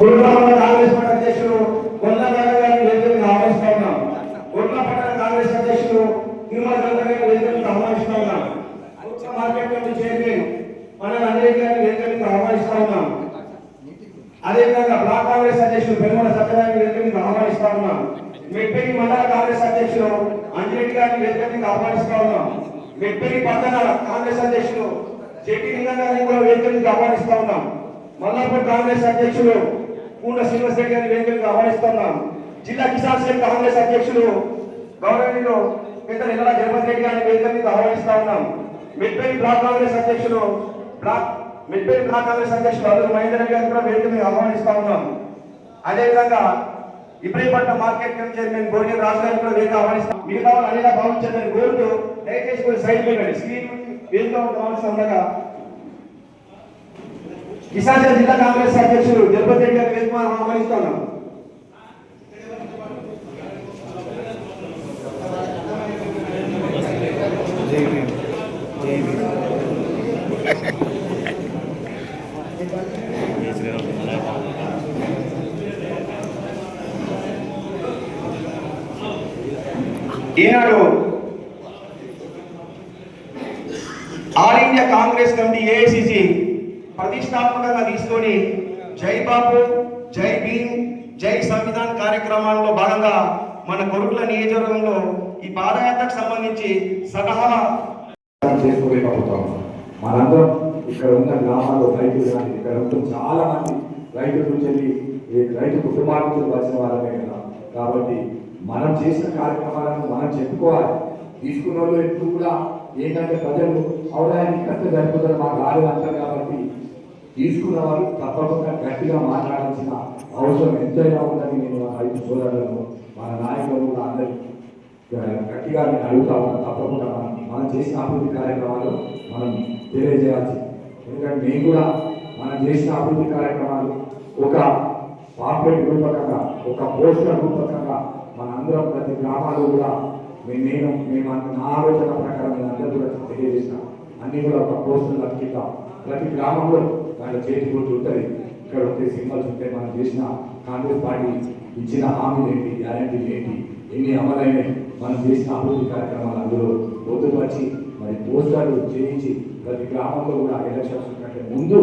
గురువారం కాంగ్రెస్ పార్టీ అధ్యక్షులు కొండ గారిని వేదికగా ఆహ్వానిస్తా ఉన్నాం గుర్ల పట్టణ కాంగ్రెస్ అధ్యక్షులు తిరుమల గారిని ఆహ్వానిస్తా ఉన్నాం మార్కెట్ కమిటీ చైర్మన్ మన అంజయ్ గారిని ఆహ్వానిస్తా ఉన్నాం అదేవిధంగా బ్లాక్ కాంగ్రెస్ అధ్యక్షులు పెరుమల సత్యనారాయణ వేదికగా ఆహ్వానిస్తా ఉన్నాం మెట్పల్లి మండల కాంగ్రెస్ అధ్యక్షులు అంజరెడ్డి గారిని వేదికగా ఆహ్వానిస్తా ఉన్నాం మెట్పల్లి పట్టణ కాంగ్రెస్ అధ్యక్షులు జెపి లింగం గారిని కూడా వేదికగా ఆహ్వానిస్తా ఉన్నాం మల్లాపూర్ కాంగ్రెస్ అధ్యక్షులు పూర్ణ శ్రీనివాసరెడ్డి గారి వేదికలకు ఆహ్వానిస్తున్నాను జిల్లా కిసాన్ సేల్ కాంగ్రెస్ అధ్యక్షులు గౌరవనీయులు పెద్ద నెలల జగన్మోహన్ రెడ్డి గారిని వేదిక మీద ఆహ్వానిస్తా ఉన్నాం. మిడ్పేరి బ్లాక్ కాంగ్రెస్ అధ్యక్షులు బ్లాక్ మిడ్పేరి బ్లాక్ కాంగ్రెస్ అధ్యక్షులు అల్లు మహేందర్ రెడ్డి గారిని కూడా వేదిక మీద ఆహ్వానిస్తా ఉన్నాం. అదేవిధంగా ఇబ్రహీంపట్నం మార్కెట్ కమిటీ చైర్మన్ గోరి రాజు గారిని కూడా వేదిక ఆహ్వానిస్తాం మిగతా వాళ్ళు అనేలా భావించారని కోరుతూ దయచేసి కొంచెం సైడ్ పెట్టండి స్క్రీన్ వేదిక ఆహ్వానిస్తా ఉండగా కిసాన్ జిల్లా కాంగ్రెస్ అధ్యక్షులు జగపతి రెడ్డి గారిని వేదిక మీద ఆహ్వానిస్తున్నాం ఈనాడు all India Congress committee AICC ప్రతిష్టాత్మకంగా తీసుకొని జై బాబు జై భీమ్ జై సంవిధాన్ కార్యక్రమాల్లో భాగంగా మన కొడుకుల నియోజకవర్గంలో ఈ పాదయాత్రకు సంబంధించి సలహా చేసుకోలేకపోతాం మనందరం ఇక్కడ ఉన్న గ్రామాల్లో రైతులు కానీ ఇక్కడ ఉన్న చాలా మంది రైతుల నుంచి వెళ్ళి రైతు కుటుంబాల నుంచి వచ్చిన వాళ్ళమే కదా. కాబట్టి మనం చేసిన కార్యక్రమాలను మనం చెప్పుకోవాలి. తీసుకున్న వాళ్ళు ఎప్పుడు కూడా ఏంటంటే ప్రజలు అవడానికి కష్టం జరుపుతారు మాకు రాదు అంటారు కాబట్టి తీసుకున్న వాళ్ళు తప్పకుండా గట్టిగా మాట్లాడాల్సిన అవసరం ఎంతైనా ఉందని నేను అడిగి రైతు సోదరులను మన నాయకులు కూడా అందరికీ గట్టిగా నేను అడుగుతా ఉన్నాను తప్పకుండా మనం చేసిన అభివృద్ధి కార్యక్రమాలు మనం తెలియజేయాల్సి ఎందుకంటే మేము కూడా మనం చేసిన అభివృద్ధి కార్యక్రమాలు ఒక పాంప్లెట్ రూపకంగా ఒక పోస్టర్ రూపకంగా మనందరం ప్రతి గ్రామాలు కూడా మేము నేను మేము నా ఆలోచన ప్రకారం మేము అందరూ కూడా అన్ని కూడా ఒక పోస్టులు అతికిద్దాం ప్రతి గ్రామంలో వాళ్ళ చేతి గుర్తు ఉంటుంది. ఇక్కడ ఉంటే సింబల్స్ ఉంటే మనం చేసిన కాంగ్రెస్ పార్టీ ఇచ్చిన హామీలు ఏంటి గ్యారంటీలు ఏంటి ఎన్ని అమలైనవి మనం చేసిన అభివృద్ధి కార్యక్రమాలు అందులో పొద్దుపరిచి మరి పోస్టర్లు చేయించి ప్రతి గ్రామంలో కూడా ఎలక్షన్స్ కంటే ముందు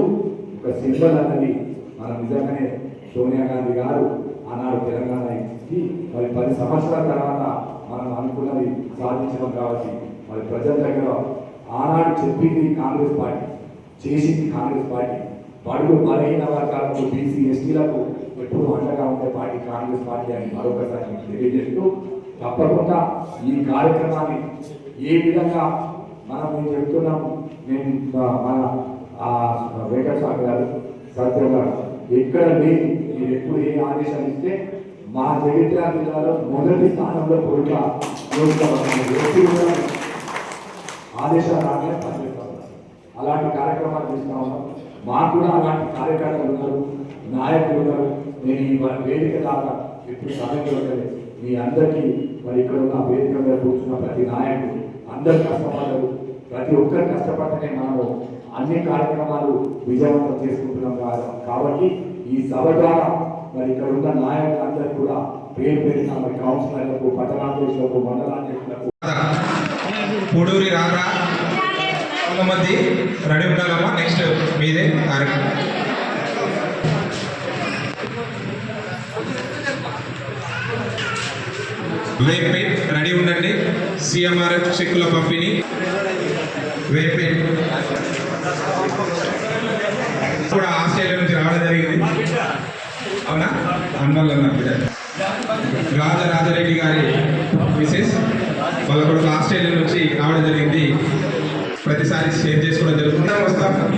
ఒక సింబల్ అన్నది మనం నిజంగానే సోనియా గాంధీ గారు ఆనాడు తెలంగాణకి మరి పది సంవత్సరాల తర్వాత మనం అనుకున్నది సాధించడం కాబట్టి మరి ప్రజల దగ్గర ఆనాడు చెప్పింది కాంగ్రెస్ పార్టీ చేసింది కాంగ్రెస్ పార్టీ బడుగు బలహీన వర్గాలకు బీసీ ఎస్టీలకు ఎప్పుడు అండగా ఉండే పార్టీ కాంగ్రెస్ పార్టీ అని మరొకసారి తెలియజేస్తూ తప్పకుండా ఈ కార్యక్రమాన్ని ఏ విధంగా మనం మేము చెప్తున్నాం మేము మన వెంకటస్వామి గారు సత్యం గారు ఎక్కడ లేని మీరు ఎప్పుడు ఏ ఆదేశాలు ఇస్తే మా జగిత్యాల జిల్లాలో మొదటి స్థానంలో కూడా ఆదేశాలు రాగానే పనిచేస్తా అలాంటి కార్యక్రమాలు తీసుకురావడం మాకు కూడా అలాంటి కార్యకర్తలు ఉన్నారు నాయకులు ఉన్నారు. నేను ఈ వేదిక దాకా ఎప్పుడు సమయం మీ అందరికీ మరి ఇక్కడ ఉన్న వేదిక మీద కూర్చున్న ప్రతి నాయకుడు అందరు కష్టపడ్డారు. ప్రతి ఒక్కరు కష్టపడితేనే మనము అన్ని కార్యక్రమాలు విజయవంతం చేసుకుంటున్నాం కాబట్టి ఈ సభ ద్వారా మరి ఇక్కడ ఉన్న నాయకులందరూ కూడా పేరు పేరున మరి కౌన్సిలర్లకు పట్టణాధ్యక్షులకు మండలాధ్యక్షులకు పూడూరి రారా మంది రెడీ ఉండాలమ్మా నెక్స్ట్ మీదే కార్యక్రమం. వేపేట్ రెడీ ఉండండి. సిఎంఆర్ఎఫ్ చెక్కుల పంపిణీ. వేపేట్ కూడా ఆస్ట్రేలియా నుంచి రావడం జరిగింది. అవునా? అన్నోళ్ళు అన్న బిడ్డ. రాజా రాజారెడ్డి గారి మిసెస్ వాళ్ళ కొడుకు ఆస్ట్రేలియా నుంచి రావడం జరిగింది. ప్రతిసారి షేర్ చేసుకోవడం జరుగుతుంది.